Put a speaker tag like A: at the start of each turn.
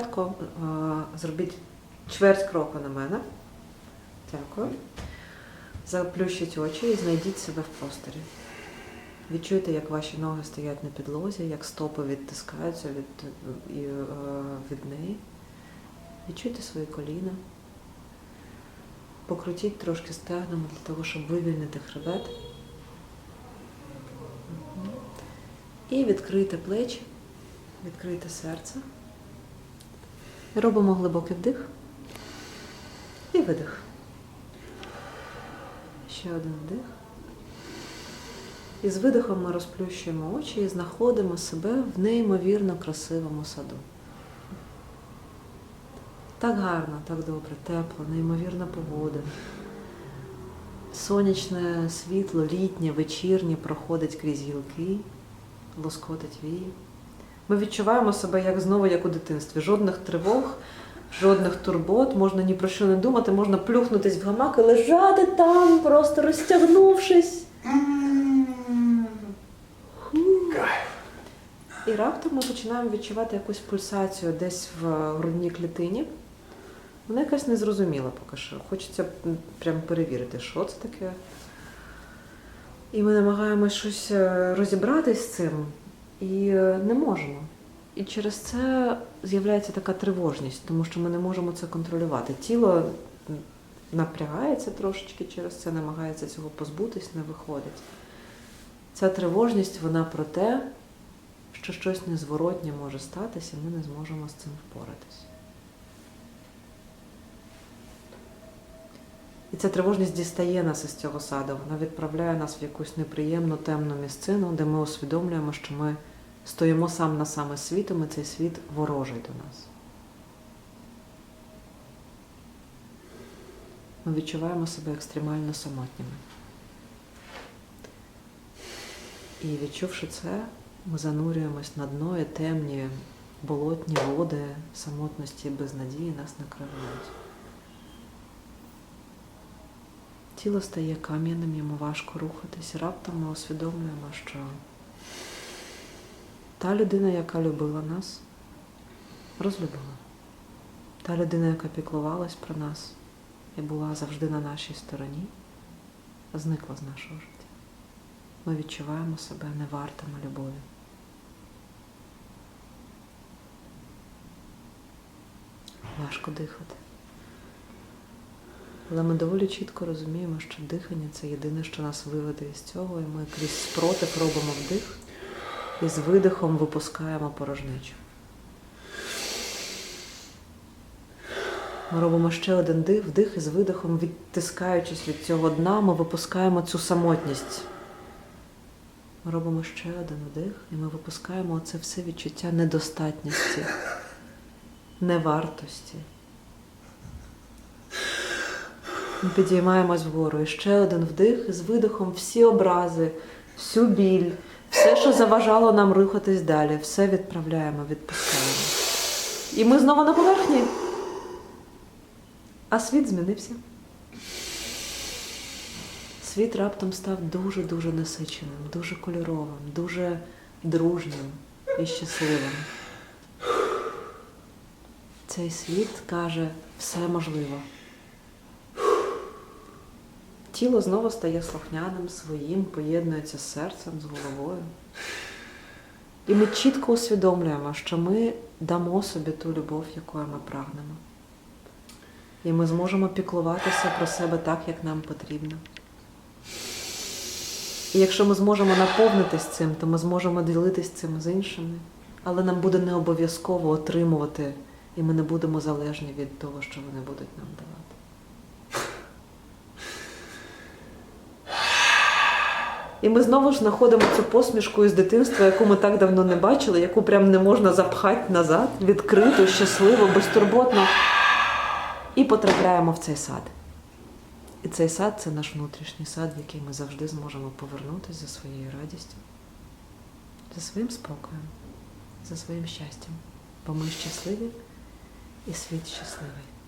A: Спочатку е, зробіть чверть кроку на мене. Дякую. Заплющіть очі і знайдіть себе в просторі. Відчуйте, як ваші ноги стоять на підлозі, як стопи відтискаються від, е, від неї. Відчуйте свої коліна. Покрутіть трошки стегнами для того, щоб вивільнити хребет. І відкрийте плечі, відкрийте серце. Робимо глибокий вдих і видих. Ще один вдих. І з видихом ми розплющуємо очі і знаходимо себе в неймовірно красивому саду. Так гарно, так добре, тепло, неймовірна погода. Сонячне світло, літнє, вечірнє проходить крізь гілки, лоскотить вії. Ми відчуваємо себе як знову, як у дитинстві. Жодних тривог, жодних турбот, можна ні про що не думати, можна плюхнутись в гамак і лежати там, просто розтягнувшись. І раптом ми починаємо відчувати якусь пульсацію десь в грудній клітині. Вона якась незрозуміла поки що. Хочеться прям перевірити, що це таке. І ми намагаємось щось е, розібратись з цим і е, не можемо. І через це з'являється така тривожність, тому що ми не можемо це контролювати. Тіло напрягається трошечки через це, намагається цього позбутись, не виходить. Ця тривожність, вона про те, що щось незворотнє може статися, ми не зможемо з цим впоратись. І ця тривожність дістає нас із цього саду, вона відправляє нас в якусь неприємну темну місцину, де ми усвідомлюємо, що ми стоїмо сам на саме світом, і цей світ ворожий до нас. Ми відчуваємо себе екстремально самотніми. І відчувши це, ми занурюємось на дно і темні болотні води самотності і безнадії нас накривають. Тіло стає кам'яним, йому важко рухатись. Раптом ми усвідомлюємо, що та людина, яка любила нас, розлюбила. Та людина, яка піклувалась про нас і була завжди на нашій стороні, зникла з нашого життя. Ми відчуваємо себе невартими любові. Важко дихати. Але ми доволі чітко розуміємо, що дихання це єдине, що нас виведе із цього, і ми крізь спротив робимо вдих і з видихом випускаємо порожнечу. Ми робимо ще один дих, вдих і з видихом, відтискаючись від цього дна, ми випускаємо цю самотність. Ми робимо ще один вдих, і ми випускаємо оце все відчуття недостатності, невартості. Ми підіймаємось вгору. І ще один вдих, і з видихом всі образи, всю біль, все, що заважало нам рухатись далі, все відправляємо, відпускаємо. І ми знову на поверхні. А світ змінився. Світ раптом став дуже-дуже насиченим, дуже кольоровим, дуже дружнім і щасливим. Цей світ каже, все можливо. Тіло знову стає слухняним, своїм, поєднується з серцем, з головою. І ми чітко усвідомлюємо, що ми дамо собі ту любов, якою ми прагнемо. І ми зможемо піклуватися про себе так, як нам потрібно. І якщо ми зможемо наповнитись цим, то ми зможемо ділитись цим з іншими. Але нам буде не обов'язково отримувати, і ми не будемо залежні від того, що вони будуть нам давати. І ми знову ж знаходимо цю посмішку із дитинства, яку ми так давно не бачили, яку прям не можна запхати назад, відкрито, щасливо, безтурботно. І потрапляємо в цей сад. І цей сад це наш внутрішній сад, в який ми завжди зможемо повернутися за своєю радістю, за своїм спокоєм, за своїм щастям. Бо ми щасливі і світ щасливий.